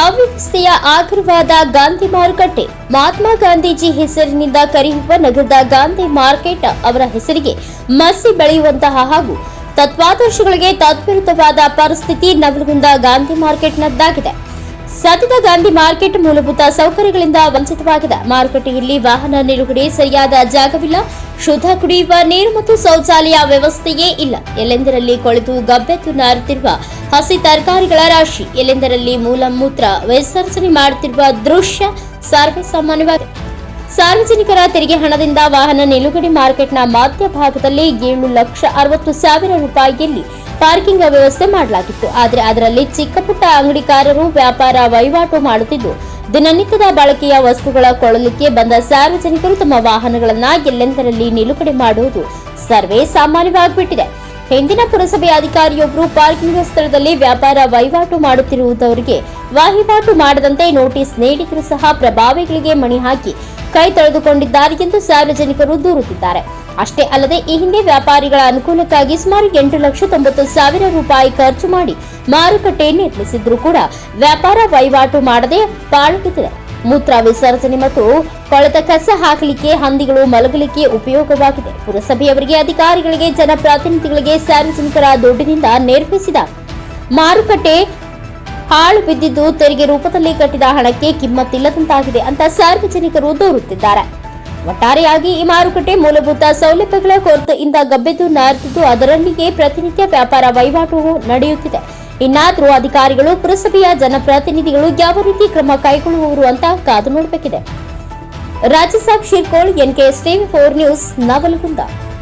ಅವ್ಯವಸ್ಥೆಯ ಆಗರವಾದ ಗಾಂಧಿ ಮಾರುಕಟ್ಟೆ. ಮಹಾತ್ಮ ಗಾಂಧೀಜಿ ಹೆಸರಿನಿಂದ ಕರೆಯುವ ನಗರದ ಗಾಂಧಿ ಮಾರ್ಕೆಟ್ ಅವರ ಹೆಸರಿಗೆ ಮಸಿ ಬೆಳೆಯುವಂತಹ ಹಾಗೂ ತತ್ವಾದರ್ಶಗಳಿಗೆ ತತ್ವಿರುದ್ಧವಾದ ಪರಿಸ್ಥಿತಿ ನವಲಗುಂದ ಗಾಂಧಿ ಮಾರ್ಕೆಟ್ನದ್ದಾಗಿದೆ ಸತತ ಗಾಂಧಿ ಮಾರ್ಕೆಟ್ ಮೂಲಭೂತ ಸೌಕರ್ಯಗಳಿಂದ ವಂಚಿತವಾಗಿದೆ. ಮಾರುಕಟ್ಟೆಯಲ್ಲಿ ವಾಹನ ನಿಲುಗಡೆ ಸರಿಯಾದ ಜಾಗವಿಲ್ಲ. ಶುದ್ಧ ಕುಡಿಯುವ ನೀರು ಮತ್ತು ಶೌಚಾಲಯ ವ್ಯವಸ್ಥೆಯೇ ಇಲ್ಲ. ಎಲ್ಲೆಂದರಲ್ಲಿ ಕೊಳೆತು ಗಬ್ಬೆತ್ತು ನಾರುತ್ತಿರುವ ಹಸಿ ತರಕಾರಿಗಳ ರಾಶಿ, ಎಲ್ಲೆಂದರಲ್ಲಿ ಮೂಲ ಮೂತ್ರ ವಿಸರ್ಜನೆ ಮಾಡುತ್ತಿರುವ ದೃಶ್ಯ ಸರ್ವೇಸಾಮಾನ್ಯವಾಗಿದೆ. ಸಾರ್ವಜನಿಕರ ತೆರಿಗೆ ಹಣದಿಂದ ವಾಹನ ನಿಲುಗಡೆ ಮಾರ್ಕೆಟ್ನ ಮಧ್ಯಭಾಗದಲ್ಲಿ ಏಳು ಲಕ್ಷ ಅರವತ್ತು ಸಾವಿರ ರೂಪಾಯಿಯಲ್ಲಿ ಪಾರ್ಕಿಂಗ್ ವ್ಯವಸ್ಥೆ ಮಾಡಲಾಗಿತ್ತು. ಆದರೆ ಅದರಲ್ಲಿ ಚಿಕ್ಕಪುಟ್ಟ ಅಂಗಡಿಕಾರರು ವ್ಯಾಪಾರ ವಹಿವಾಟು ಮಾಡುತ್ತಿದ್ದು ದಿನನಿತ್ಯದ ಬಳಕೆಯ ವಸ್ತುಗಳ ಕೊಳಲಿಕ್ಕೆ ಬಂದ ಸಾರ್ವಜನಿಕರು ತಮ್ಮ ವಾಹನಗಳನ್ನ ಎಲ್ಲೆಂದರಲ್ಲಿ ನಿಲುಗಡೆ ಮಾಡುವುದು ಸರ್ವೇ ಸಾಮಾನ್ಯವಾಗಿಬಿಟ್ಟಿದೆ. ಹಿಂದಿನ ಪುರಸಭೆ ಅಧಿಕಾರಿಯೊಬ್ಬರು ಪಾರ್ಕಿಂಗ್ ಸ್ಥಳದಲ್ಲಿ ವ್ಯಾಪಾರ ವಹಿವಾಟು ಮಾಡುತ್ತಿರುವುದವರಿಗೆ ವಹಿವಾಟು ಮಾಡದಂತೆ ನೋಟಿಸ್ ನೀಡಿದರೂ ಸಹ ಪ್ರಭಾವಿಗಳಿಗೆ ಮಣಿ ಹಾಕಿ ಕೈ ತೊಳೆದುಕೊಂಡಿದ್ದಾರೆ ಎಂದು ಸಾರ್ವಜನಿಕರು ದೂರುತ್ತಿದ್ದಾರೆ. ಅಷ್ಟೇ ಅಲ್ಲದೆ ಈ ಹಿಂದೆ ವ್ಯಾಪಾರಿಗಳ ಅನುಕೂಲಕ್ಕಾಗಿ ಸುಮಾರು ಎಂಟು ಲಕ್ಷ ತೊಂಬತ್ತು ಸಾವಿರ ರೂಪಾಯಿ ಖರ್ಚು ಮಾಡಿ ಮಾರುಕಟ್ಟೆ ನಿರ್ಮಿಸಿದ್ರು ಕೂಡ ವ್ಯಾಪಾರ ವಹಿವಾಟು ಮಾಡದೆ ಪಾಳು ಬಿದ್ದಿದೆ ಮೂತ್ರ ವಿಸರ್ಜನೆ ಮತ್ತು ಕೊಳೆತ ಕಸ ಹಾಕಲಿಕ್ಕೆ, ಹಂದಿಗಳು ಮಲಗಲಿಕ್ಕೆ ಉಪಯೋಗವಾಗಿದೆ. ಪುರಸಭೆಯವರಿಗೆ, ಅಧಿಕಾರಿಗಳಿಗೆ, ಜನಪ್ರತಿನಿಧಿಗಳಿಗೆ ಸಾರ್ವಜನಿಕರ ದುಡ್ಡಿನಿಂದ ನೇರ್ಪಿಸಿದ ಮಾರುಕಟ್ಟೆ ಹಾಳು ಬಿದ್ದಿದ್ದು ತೆರಿಗೆ ರೂಪದಲ್ಲಿ ಕಟ್ಟಿದ ಹಣಕ್ಕೆ ಕಿಮ್ಮತ್ತಿಲ್ಲದಂತಾಗಿದೆ ಅಂತ ಸಾರ್ವಜನಿಕರು ದೂರುತ್ತಿದ್ದಾರೆ. ಒಟ್ಟಾರೆಯಾಗಿ ಈ ಮಾರುಕಟ್ಟೆ ಮೂಲಭೂತ ಸೌಲಭ್ಯಗಳ ಕೊರತೆಯಿಂದ ಗಬ್ಬೆದ್ದು ನಾರ್ತಿದ್ದು ಅದರೊಂದಿಗೆ ಪ್ರತಿನಿತ್ಯ ವ್ಯಾಪಾರ ವಹಿವಾಟು ನಡೆಯುತ್ತಿದೆ. ಇನ್ನಾದರೂ ಅಧಿಕಾರಿಗಳು ಪುರಸಭೆಯ ಜನಪ್ರತಿನಿಧಿಗಳು ಯಾವ ರೀತಿ ಕ್ರಮ ಕೈಗೊಳ್ಳುವರು ಅಂತ ಕಾದು ನೋಡಬೇಕಿದೆ. Rajya Sabha Shirkol NK TV four news Navalagunda.